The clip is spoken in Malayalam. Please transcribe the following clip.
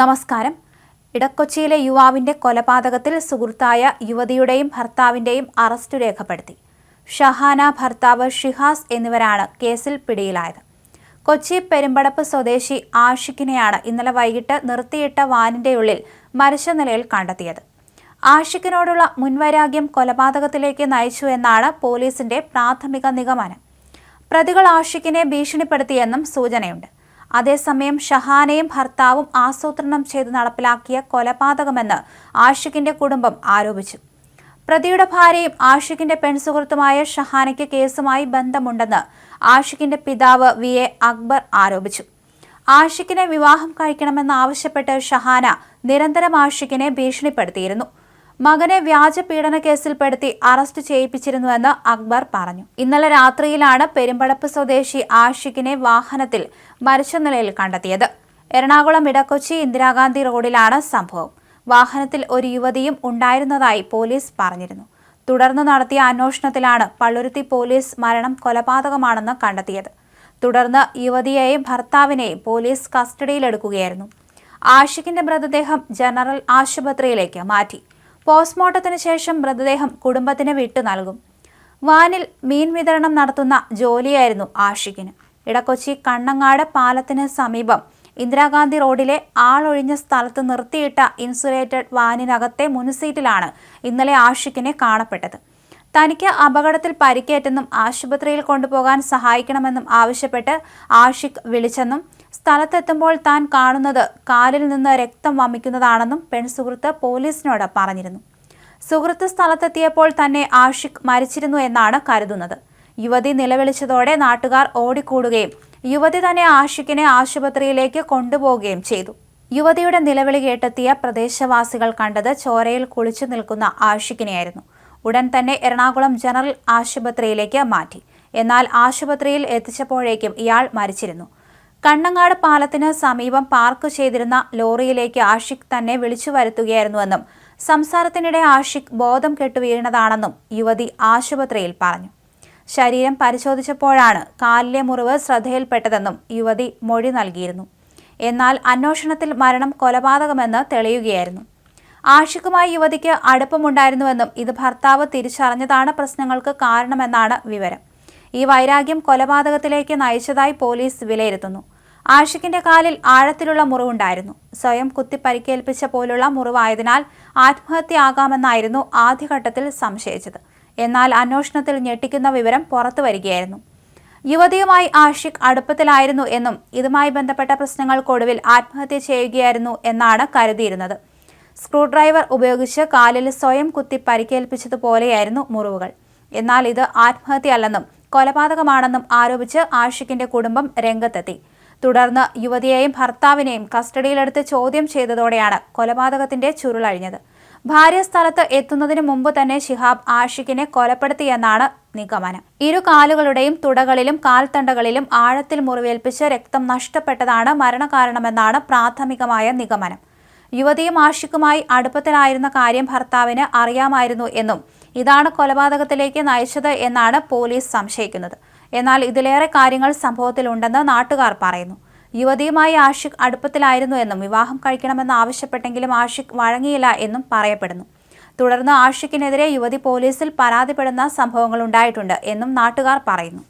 നമസ്കാരം. ഇടക്കൊച്ചിയിലെ യുവാവിന്റെ കൊലപാതകത്തിൽ സുഹൃത്തായ യുവതിയുടെയും ഭർത്താവിന്റെയും അറസ്റ്റ് രേഖപ്പെടുത്തി. ഷഹാന ഭർത്താവ് ഷിഹാസ് എന്നിവരാണ് കേസിൽ പിടിയിലായത്. കൊച്ചി പെരുമ്പടപ്പ് സ്വദേശി ആഷിഖിനെയാണ് ഇന്നലെ വൈകിട്ട് നിർത്തിയിട്ട വാനിന്റെ ഉള്ളിൽ മരിച്ച നിലയിൽ കണ്ടെത്തിയത്. ആഷിഖിനോടുള്ള മുൻവൈരാഗ്യം കൊലപാതകത്തിലേക്ക് നയിച്ചു എന്നാണ് പോലീസിന്റെ പ്രാഥമിക നിഗമനം. പ്രതികൾ ആഷിഖിനെ ഭീഷണിപ്പെടുത്തിയെന്നും സൂചനയുണ്ട്. അതേസമയം ഷഹാനയും ഭർത്താവും ആസൂത്രണം ചെയ്ത് നടപ്പിലാക്കിയ കൊലപാതകമെന്ന് ആഷിഖിന്റെ കുടുംബം ആരോപിച്ചു. പ്രതിയുടെ ഭാര്യയും ആഷിഖിന്റെ പെൺസുഹൃത്തുമായ ഷഹാനയ്ക്ക് കേസുമായി ബന്ധമുണ്ടെന്ന് ആഷിഖിന്റെ പിതാവ് വി. എ. അക്ബർ ആരോപിച്ചു. ആഷിഖിനെ വിവാഹം കഴിക്കണമെന്നാവശ്യപ്പെട്ട് ഷഹാന നിരന്തരം ആഷിഖിനെ ഭീഷണിപ്പെടുത്തിയിരുന്നു. മകനെ വ്യാജ പീഡന കേസിൽപ്പെടുത്തി അറസ്റ്റ് ചെയ്യിപ്പിച്ചിരുന്നുവെന്ന് അക്ബർ പറഞ്ഞു. ഇന്നലെ രാത്രിയിലാണ് പെരുമ്പടപ്പ് സ്വദേശി ആഷിഖിനെ വാഹനത്തിൽ മരിച്ച നിലയിൽ കണ്ടെത്തിയത്. എറണാകുളം ഇടക്കൊച്ചി ഇന്ദിരാഗാന്ധി റോഡിലാണ് സംഭവം. വാഹനത്തിൽ ഒരു യുവതിയും ഉണ്ടായിരുന്നതായി പോലീസ് പറഞ്ഞിരുന്നു. തുടർന്ന് നടത്തിയ അന്വേഷണത്തിലാണ് പള്ളുരുത്തി പോലീസ് മരണം കൊലപാതകമാണെന്ന് കണ്ടെത്തിയത്. തുടർന്ന് യുവതിയെയും ഭർത്താവിനെയും പോലീസ് കസ്റ്റഡിയിലെടുക്കുകയായിരുന്നു. ആഷിഖിന്റെ മൃതദേഹം ജനറൽ ആശുപത്രിയിലേക്ക് മാറ്റി. പോസ്റ്റ്മോർട്ടത്തിന് ശേഷം മൃതദേഹം കുടുംബത്തിന് വിട്ടു നൽകും. വാനിൽ മീൻ വിതരണം നടത്തുന്ന ജോലിയായിരുന്നു ആഷിഖിന്. ഇടക്കൊച്ചി കണ്ണങ്ങാട് പാലത്തിന് സമീപം ഇന്ദിരാഗാന്ധി റോഡിലെ ആളൊഴിഞ്ഞ സ്ഥലത്ത് നിർത്തിയിട്ട ഇൻസുലേറ്റഡ് വാനിനകത്തെ മുൻസീറ്റിലാണ് ഇന്നലെ ആഷിഖിനെ കാണപ്പെട്ടത്. തനിക്ക് അപകടത്തിൽ പരിക്കേറ്റെന്നും ആശുപത്രിയിൽ കൊണ്ടുപോകാൻ സഹായിക്കണമെന്നും ആവശ്യപ്പെട്ട് ആഷിഖ് വിളിച്ചെന്നും സ്ഥലത്തെത്തുമ്പോൾ താൻ കാണുന്നത് കാലിൽ നിന്ന് രക്തം വമിക്കുന്നതാണെന്നും പെൺസുഹൃത്ത് പോലീസിനോട് പറഞ്ഞിരുന്നു. സുഹൃത്ത് സ്ഥലത്തെത്തിയപ്പോൾ തന്നെ ആഷിഖ് മരിച്ചിരുന്നു എന്നാണ് കരുതുന്നത്. യുവതി നിലവിളിച്ചതോടെ നാട്ടുകാർ ഓടിക്കൂടുകയും യുവതി തന്നെ ആഷിഖിനെ ആശുപത്രിയിലേക്ക് കൊണ്ടുപോവുകയും ചെയ്തു. യുവതിയുടെ നിലവിളി കേട്ടെത്തിയ പ്രദേശവാസികൾ കണ്ടത് ചോരയിൽ കുളിച്ചു നിൽക്കുന്ന ആഷിഖിനെയായിരുന്നു. ഉടൻ തന്നെ എറണാകുളം ജനറൽ ആശുപത്രിയിലേക്ക് മാറ്റി. എന്നാൽ ആശുപത്രിയിൽ എത്തിച്ചപ്പോഴേക്കും ഇയാൾ മരിച്ചിരുന്നു. കണ്ണങ്ങാട് പാലത്തിന് സമീപം പാർക്ക് ചെയ്തിരുന്ന ലോറിയിലേക്ക് ആഷിഖ് തന്നെ വിളിച്ചു വരുത്തുകയായിരുന്നുവെന്നും സംസാരത്തിനിടെ ആഷിഖ് ബോധം കെട്ടു വീണതാണെന്നും യുവതി ആശുപത്രിയിൽ പറഞ്ഞു. ശരീരം പരിശോധിച്ചപ്പോഴാണ് കാലിലെ മുറിവ് ശ്രദ്ധയിൽപ്പെട്ടതെന്നും യുവതി മൊഴി നൽകിയിരുന്നു. എന്നാൽ അന്വേഷണത്തിൽ മരണം കൊലപാതകമെന്ന് തെളിയുകയായിരുന്നു. ആഷിഖുമായി യുവതിക്ക് അടുപ്പമുണ്ടായിരുന്നുവെന്നും ഇത് ഭർത്താവ് തിരിച്ചറിഞ്ഞതാണ് പ്രശ്നങ്ങൾക്ക് കാരണമെന്നാണ് വിവരം. ഈ വൈരാഗ്യം കൊലപാതകത്തിലേക്ക് നയിച്ചതായി പോലീസ് വിലയിരുത്തുന്നു. ആഷിഖിന്റെ കാലിൽ ആഴത്തിലുള്ള മുറിവുണ്ടായിരുന്നു. സ്വയം കുത്തി പരിക്കേൽപ്പിച്ച പോലുള്ള മുറിവായതിനാൽ ആത്മഹത്യയാകാമെന്നായിരുന്നു ആദ്യഘട്ടത്തിൽ സംശയിച്ചത്. എന്നാൽ അന്വേഷണത്തിൽ ഞെട്ടിക്കുന്ന വിവരം പുറത്തു വരികയായിരുന്നു. യുവതിയുമായി ആഷിഖ് അടുപ്പത്തിലായിരുന്നു എന്നും ഇതുമായി ബന്ധപ്പെട്ട പ്രശ്നങ്ങൾക്കൊടുവിൽ ആത്മഹത്യ ചെയ്യുകയായിരുന്നു എന്നാണ് കരുതിയിരുന്നത്. സ്ക്രൂഡ്രൈവർ ഉപയോഗിച്ച് കാലിൽ സ്വയം കുത്തി പരിക്കേൽപ്പിച്ചതുപോലെയായിരുന്നു മുറിവുകൾ. എന്നാൽ ഇത് ആത്മഹത്യയല്ലെന്നും കൊലപാതകമാണെന്നും ആരോപിച്ച് ആഷിഖിന്റെ കുടുംബം രംഗത്തെത്തി. തുടർന്ന് യുവതിയെയും ഭർത്താവിനെയും കസ്റ്റഡിയിലെടുത്ത് ചോദ്യം ചെയ്തതോടെയാണ് കൊലപാതകത്തിന്റെ ചുരുളഴിഞ്ഞത്. ഭാര്യ സ്ഥലത്ത് എത്തുന്നതിന് മുമ്പ് തന്നെ ഷിഹാബ് ആഷിഖിനെ കൊലപ്പെടുത്തിയെന്നാണ് നിഗമനം. ഇരു കാലുകളുടെയും തുടകളിലും കാൽത്തണ്ടകളിലും ആഴത്തിൽ മുറിവേൽപ്പിച്ച് രക്തം നഷ്ടപ്പെട്ടതാണ് മരണകാരണമെന്നാണ് പ്രാഥമികമായ നിഗമനം. യുവതിയും ആഷിഖുമായി അടുപ്പത്തിലായിരുന്ന കാര്യം ഭർത്താവിന് അറിയാമായിരുന്നു എന്നും ഇതാണ് കൊലപാതകത്തിലേക്ക് നയിച്ചത് എന്നാണ് പോലീസ് സംശയിക്കുന്നത്. എന്നാൽ ഇതിലേറെ കാര്യങ്ങൾ സംഭവത്തിലുണ്ടെന്ന് നാട്ടുകാർ പറയുന്നു. യുവതിയുമായി ആഷിഖ് അടുപ്പത്തിലായിരുന്നു എന്നും വിവാഹം കഴിക്കണമെന്ന് ആവശ്യപ്പെട്ടെങ്കിലും ആഷിഖ് വഴങ്ങിയില്ല എന്നും പറയപ്പെടുന്നു. തുടർന്ന് ആഷിഖിനെതിരെ യുവതി പോലീസിൽ പരാതിപ്പെടുന്ന സംഭവങ്ങൾ ഉണ്ടായിട്ടുണ്ട് എന്നും നാട്ടുകാർ പറയുന്നു.